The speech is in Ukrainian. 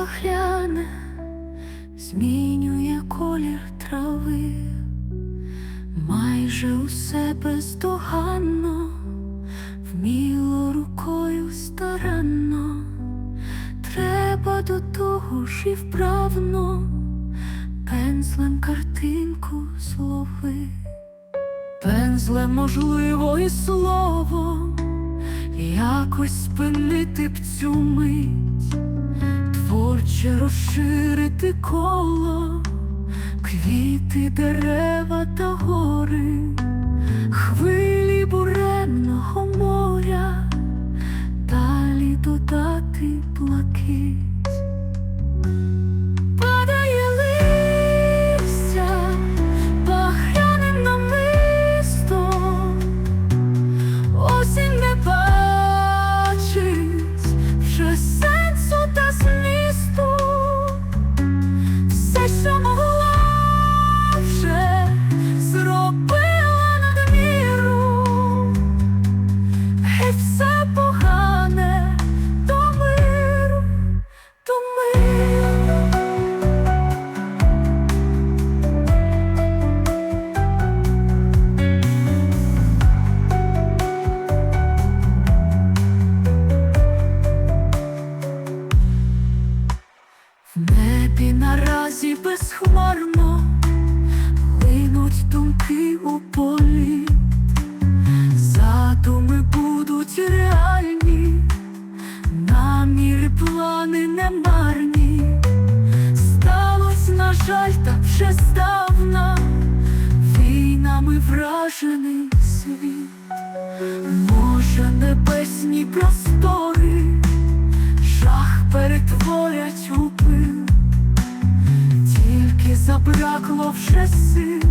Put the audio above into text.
гляне, змінює колір трави, майже усе бездоганно, вміло рукою старанно, треба до того ж і вправно, пензлем картинку злови, пензлем можливо і словом якось спинити б цю мить, творче розширити коло, квіти, дерева та гори, В небі наразі безхмарно линуть думки у полі, задуми будуть реальні, наміри, плани немарні. Сталось, на жаль, так вже здавна, війнами вражений світ, може, небесні простори перетворять у пил, тільки забракло вже сил